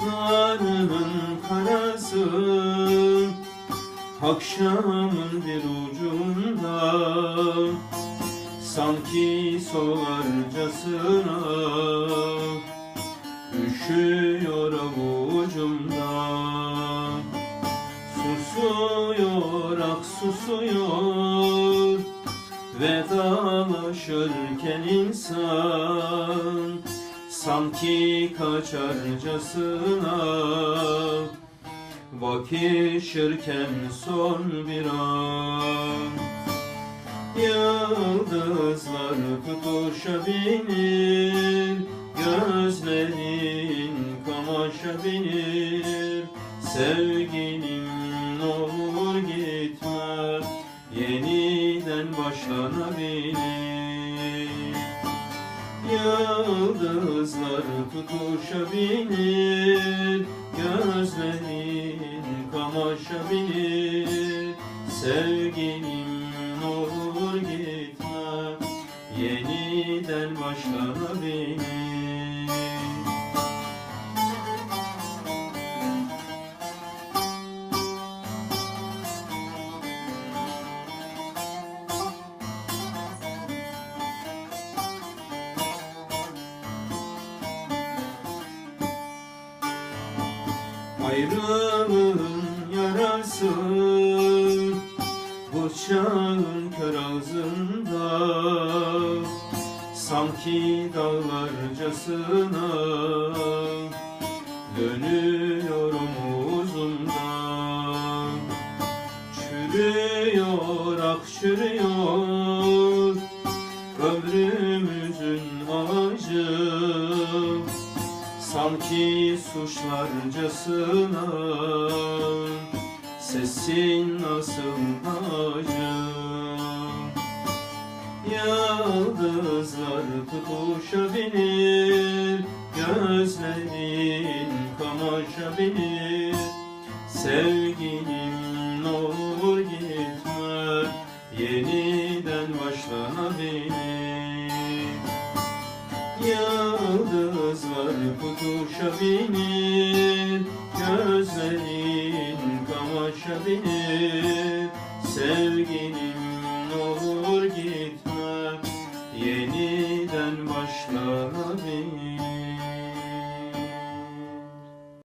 Saçlarının karası. Akşamın bir ucunda Sanki solarcasına Üşüyor avucumda. Susuyor ak susuyor Vedalaşırken insan Sanki kaçarcasına Vakişirken son bir an. Yıldızlar tutuşabilir Gözlerin kamaşabilir Sevgilim ne olur gitme Yeniden başlanabilir Yıldızlar tutuşabilir Gözlerin kamaşabilir Sevgilim ne olur gitme Yeniden başlanabilir Ayrılığın yarası Bıçağın kör ağzında. Sanki dağlarcasına Dönüyor omuzumdan Çürüyor ak çürüyor Sanki suçlarcasına Sesin nasıl acı Yıldızlar tutuşabilir Gözlerin kamaşabilir Sevgilim ne olur gitme Yeniden başlanabilir Yıldızlar tutuşabilir Gözlerin kamaşabilir Sevgilim ne olur gitme Yeniden başlanabilir